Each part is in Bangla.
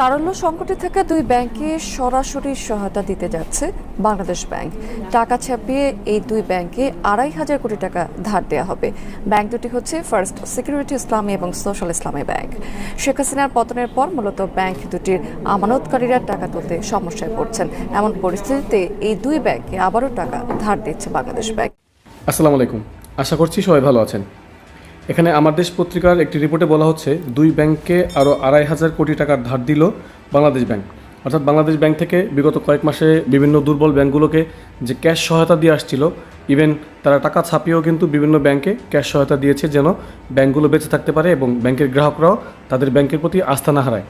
তারল্য সংকটে থাকা দুই ব্যাংকে সরাসরি সহায়তা দিতে যাচ্ছে বাংলাদেশ ব্যাংক। টাকা ছাপিয়ে এই দুই ব্যাংকে আড়াই হাজার কোটি টাকা ধার দেওয়া হবে। ব্যাংক দুটি হচ্ছে ফার্স্ট সিকিউরিটি ইসলামী এবং সোশ্যাল ইসলামী ব্যাংক। শেখ হাসিনার পতনের পর মূলত ব্যাংক দুটির আমানতকারীরা টাকা তুলতে সমস্যায় পড়ছেন। এমন পরিস্থিতিতে এই দুই ব্যাংকে আবারও টাকা ধার দিচ্ছে বাংলাদেশ ব্যাংক। আসসালামু আলাইকুম। আশা করছি সবাই ভালো আছেন। এখানে আমার দেশ পত্রিকার একটি রিপোর্টে বলা হচ্ছে, দুই ব্যাংককে আরও আড়াই হাজার কোটি টাকার ধার দিল বাংলাদেশ ব্যাংক। অর্থাৎ বাংলাদেশ ব্যাংক থেকে বিগত কয়েক মাসে বিভিন্ন দুর্বল ব্যাংকগুলোকে যে ক্যাশ সহায়তা দিয়ে আসছিল ইভেন তারা টাকা ছাপিয়েও কিন্তু বিভিন্ন ব্যাংকে ক্যাশ সহায়তা দিয়েছে যেন ব্যাংকগুলো বেঁচে থাকতে পারে এবং ব্যাংকের গ্রাহকরাও তাদের ব্যাংকের প্রতি আস্থা না হারায়।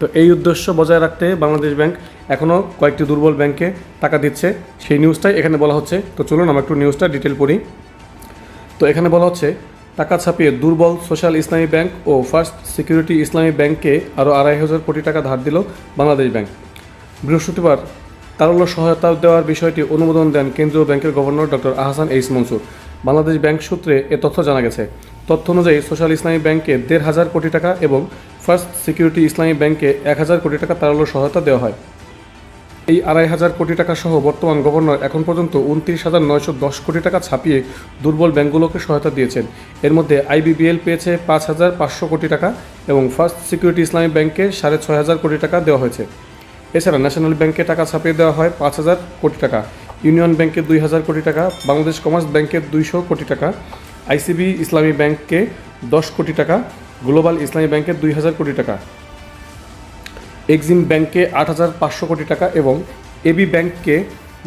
তো এই উদ্দেশ্য বজায় রাখতে বাংলাদেশ ব্যাংক এখনও কয়েকটি দুর্বল ব্যাংকে টাকা দিচ্ছে। সেই নিউজটাই এখানে বলা হচ্ছে। তো চলুন আমরা একটু নিউজটা ডিটেল পড়ি। তো এখানে বলা হচ্ছে টাকা ছাপিয়ে দুর্বল সোশ্যাল ইসলামী ব্যাংক ও ফার্স্ট সিকিউরিটি ইসলামী ব্যাংককে আরও আড়াই হাজার কোটি টাকা ধার দিল বাংলাদেশ ব্যাংক। বৃহস্পতিবার তারল্য সহায়তা দেওয়ার বিষয়টি অনুমোদন দেন কেন্দ্রীয় ব্যাংকের governor doctor Ahsan H Mansur. Bangladesh bank সূত্রে এ তথ্য জানা গেছে, তথ্য অনুযায়ী সোশ্যাল ইসলামী ব্যাংকে দেড় হাজার কোটি টাকা এবং ফার্স্ট সিকিউরিটি ইসলামী ব্যাংকে এক হাজার কোটি টাকা তারল্য সহায়তা দেওয়া হয়। এই আড়াই হাজার কোটি টাকা সহ বর্তমান গভর্নর এখন পর্যন্ত উনত্রিশ হাজার নয়শো দশ কোটি টাকা ছাপিয়ে দুর্বল ব্যাংকগুলোকে সহায়তা দিয়েছেন। এর মধ্যে আইবিবিএল পেয়েছে পাঁচ হাজার পাঁচশো কোটি টাকা এবং ফার্স্ট সিকিউরিটি ইসলামী ব্যাংকে সাড়ে ছয় হাজার কোটি টাকা দেওয়া হয়েছে। এছাড়া ন্যাশনাল ব্যাংকে টাকা ছাপিয়ে দেওয়া হয় পাঁচ হাজার কোটি টাকা। ইউনিয়ন ব্যাংকে দুই হাজার কোটি টাকা, বাংলাদেশ কমার্স ব্যাংকে দুইশো কোটি টাকা আইসিবি ইসলামী ব্যাংককে দশ কোটি টাকা, গ্লোবাল ইসলামী ব্যাংকে দুই হাজার কোটি টাকা। এক্সিম ব্যাংকে আট হাজার পাঁচশো কোটি টাকা এবং এবি ব্যাংককে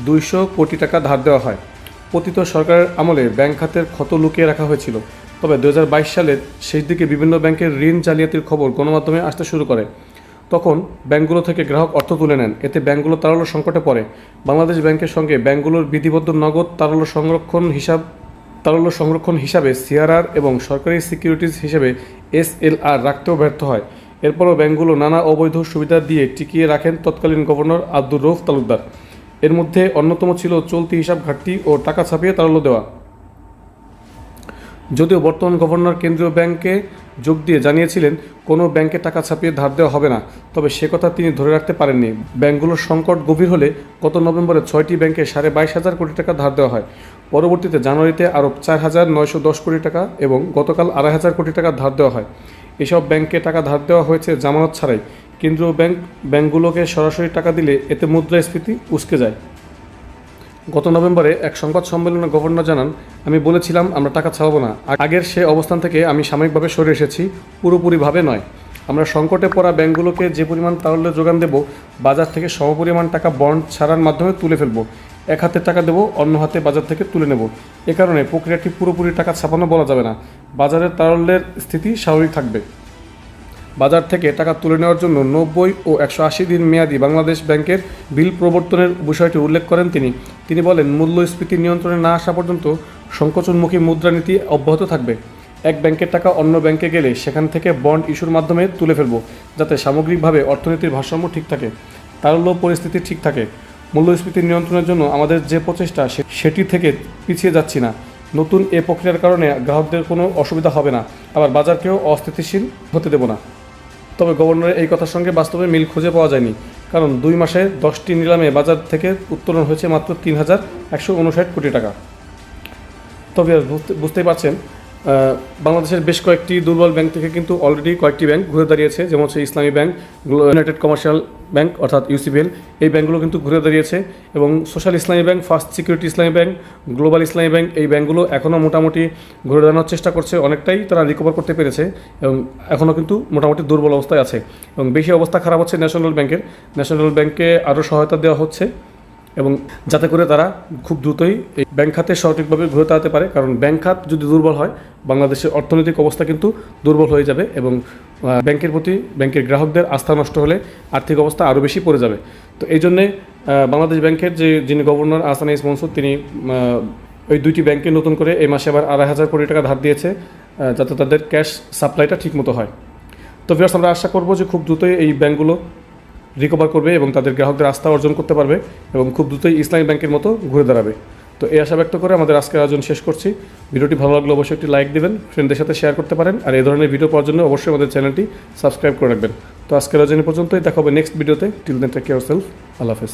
দুইশো কোটি টাকা ধার দেওয়া হয়। পতিত সরকারের আমলে ব্যাংক খাতের ক্ষত লুকিয়ে রাখা হয়েছিল। তবে দু হাজার বাইশ সালের শেষ দিকে বিভিন্ন ব্যাংকের ঋণ জালিয়াতির খবর গণমাধ্যমে আসতে শুরু করে। তখন ব্যাংকগুলো থেকে গ্রাহক অর্থ তুলে নেন। এতে ব্যাংকগুলো তারল্য সংকটে পড়ে। বাংলাদেশ ব্যাংকের সঙ্গে ব্যাংকগুলোর বিধিবদ্ধ নগদ তারল্য সংরক্ষণ হিসাব তারল্য সংরক্ষণ হিসাবে সিআরআর এবং সরকারি সিকিউরিটিজ হিসেবে এসএলআর রাখতেও ব্যর্থ হয়। এরপরও ব্যাংকগুলো নানা অবৈধ সুবিধা দিয়ে টিকিয়ে রাখেন তৎকালীন গভর্নর আব্দুর রৌফ তালুকদার। এর মধ্যে অন্যতম ছিল চলতি হিসাব ঘাটতি ও টাকা ছাপিয়ে তারল্য দেওয়া। যদিও বর্তমান গভর্নর কেন্দ্রীয় ব্যাংকে যোগ দিয়ে জানিয়েছিলেন, কোনো ব্যাংকে টাকা ছাপিয়ে ধার দেওয়া হবে না। তবে সে কথা তিনি ধরে রাখতে পারেননি। ব্যাংকগুলোর সংকট গভীর হলে গত নভেম্বরে ছয়টি ব্যাংকে সাড়ে বাইশ হাজার কোটি টাকা ধার দেওয়া হয়। পরবর্তীতে জানুয়ারিতে আরও চার হাজার নয়শো দশ কোটি টাকা এবং গতকাল আড়াই হাজার কোটি টাকা ধার দেওয়া হয়। এসব ব্যাংকে টাকা ধার দেওয়া হয়েছে জামানত ছাড়াই। কেন্দ্রীয় ব্যাংক, ব্যাংকগুলোকে সরাসরি টাকা দিলে এতে মুদ্রাস্ফীতি উস্কে যায়। গত নভেম্বরে এক সংবাদ সম্মেলনে গভর্নর জানান, আমি বলেছিলাম আমরা টাকা ছাপাবো না। আগের সে অবস্থান থেকে আমি সাময়িকভাবে সরে এসেছি, পুরোপুরিভাবে নয়। আমরা সংকটে পড়া ব্যাংকগুলোকে যে পরিমাণ তাহলে যোগান দেব, বাজার থেকে সমপরিমাণ টাকা বন্ড ছাড়ার মাধ্যমে তুলে ফেলব। এক হাতে টাকা দেবো, অন্য হাতে বাজার থেকে তুলে নেব। এ কারণে প্রক্রিয়াটি পুরোপুরি টাকা ছাপানো বলা যাবে না। বাজারের তারল্যের স্থিতি স্বাভাবিক থাকবে। বাজার থেকে টাকা তুলে নেওয়ার জন্য নব্বই ও একশো আশি দিন মেয়াদি বাংলাদেশ ব্যাংকের বিল প্রবর্তনের বিষয়টি উল্লেখ করেন তিনি। তিনি বলেন, মূল্যস্ফীতি নিয়ন্ত্রণে না আসা পর্যন্ত সংকোচনমুখী মুদ্রানীতি অব্যাহত থাকবে। এক ব্যাংকের টাকা অন্য ব্যাংকে গেলে সেখান থেকে বন্ড ইস্যুর মাধ্যমে তুলে ফেলব, যাতে সামগ্রিকভাবে অর্থনীতির ভারসাম্য ঠিক থাকে। তারল্য পরিস্থিতি ঠিক থাকে। মূল্যস্ফীতি নিয়ন্ত্রণের জন্য আমাদের যে প্রচেষ্টা সেটি থেকে পিছিয়ে যাচ্ছি না। নতুন এ প্রক্রিয়ার কারণে গ্রাহকদের কোনো অসুবিধা হবে না। আবার বাজারকেও অস্থিতিশীল হতে দেব না। তবে গভর্নরের এই কথার সঙ্গে বাস্তবে মিল খুঁজে পাওয়া যায়নি। কারণ দুই মাসে দশটি নিলামে বাজার থেকে উত্তোলন হয়েছে মাত্র তিন হাজার একশো উনষাট কোটি টাকা। তবে বুঝতে বুঝতেই পারছেন বাংলাদেশের বেশ কয়েকটি দুর্বল ব্যাংক থেকে কিন্তু অলরেডি কয়েকটি ব্যাংক ঘুরে দাঁড়িয়েছে, যেমন হচ্ছে Islami Bank United Commercial Bank অর্থাৎ ইউসিবিএল এই ব্যাংকগুলো কিন্তু ঘুরে দাঁড়িয়েছে এবং social Islami bank first security Islami bank global Islami bank এই ব্যাংকগুলো এখনও মোটামুটি ঘুরে দাঁড়ানোর চেষ্টা করছে, অনেকটাই তারা রিকভার করতে পেরেছে এবং এখনও কিন্তু মোটামুটি দুর্বল অবস্থায় আছে এবং বেশি অবস্থা খারাপ হচ্ছে ন্যাশনাল ব্যাংকের ন্যাশনাল ব্যাংকে আরও সহায়তা দেওয়া হচ্ছে। এবং যাতে করে তারা খুব দ্রুতই এই ব্যাংক খাতে সঠিকভাবে ঘুরে দাঁড়াতে পারে, কারণ ব্যাংক খাত যদি দুর্বল হয়, বাংলাদেশের অর্থনৈতিক অবস্থা কিন্তু দুর্বল হয়ে যাবে এবং ব্যাংকের প্রতি ব্যাংকের গ্রাহকদের আস্থা নষ্ট হলে আর্থিক অবস্থা আরও বেশি পড়ে যাবে। তো এই জন্যে বাংলাদেশ ব্যাংকের যে, যিনি গভর্নর আহসান ইস মনসুর, তিনি ওই দুইটি ব্যাংকে নতুন করে এই মাসে আবার আড়াই হাজার কোটি টাকা ধার দিয়েছে যাতে তাদের ক্যাশ সাপ্লাইটা ঠিকমতো হয়। তো ভিউয়ার্স আমরা আশা করব যে খুব দ্রুতই এই ব্যাংকগুলো রিকভার করবে এবং তাদের গ্রাহকদের আস্থা অর্জন করতে পারবে এবং খুব দ্রুতই ইসলামী ব্যাংকের মতো ঘুরে দাঁড়াবে। তো এই আশা ব্যক্ত করে আমাদের আজকের আয়োজন শেষ করছি। ভিডিওটি ভালো লাগলে অবশ্যই একটি লাইক দেবেন ফ্রেন্ডদের সাথে শেয়ার করতে পারেন আর এই ধরনের ভিডিও পাওয়ার জন্য অবশ্যই আমাদের চ্যানেলটি সাবস্ক্রাইব করে রাখবেন। তো আজকের আয়োজন পর্যন্তই। দেখা হবে নেক্সট ভিডিওতে till then take care self Allah হাফেজ।